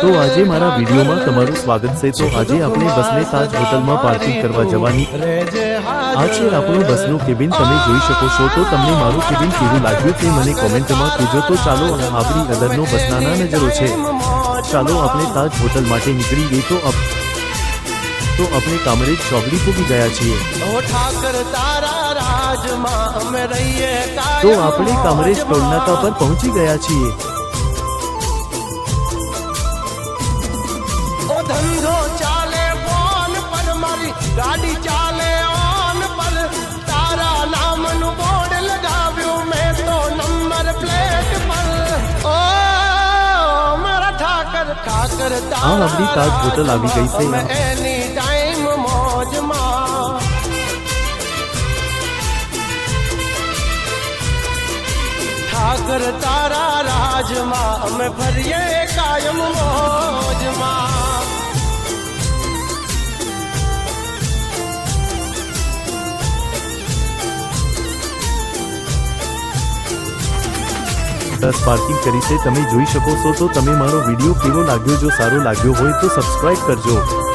તો આજે મારા વિડીયોમાં તમારું સ્વાગત છે. તો આજે આપણે બસને તાજ હોટલમાં પાર્કિંગ કરવા જવાની. આ છે આપણું બસનું કેબિન તમે જોઈ શકો છો. તો તમને મારું કેબિન કેવું લાગ્યું તે મને કોમેન્ટમાં કહેજો. તો ચાલો આપણી અદરનો બસનાના નજરો છે. ચાલો, આપણે તાજ હોટલ માટે નીકળીએ તો અપ તો આપણે કામરેજ ચોકડી પૂગી ગયા છીએ. તો આપણે કામરેજ ટોલનાકા પર પહોંચી ગયા છીએ. ધંધો ચાલે ફોન પર મારી ગાડી ચાલે ઓન પર તારા નામનું બોર્ડ લગાવ્યું. મેં તો નંબર પ્લેટ પર. ઓ મારા ઠાકર ઠાકર આ આપણી તાજ હોટલ આવી ગઈ છે. એની ટાઈમ મોજમાં. ઠાકર તારા રાજમાં અમે ફરીએ કાયમ મોજમાં બસ પાર્કિંગ કરી છે, તમે જોઈ શકો છો, તો તમે મારો વીડિયો કેવો લાગ્યો? જો સારો લાગ્યો હોય તો સબસ્ક્રાઇબ કરજો.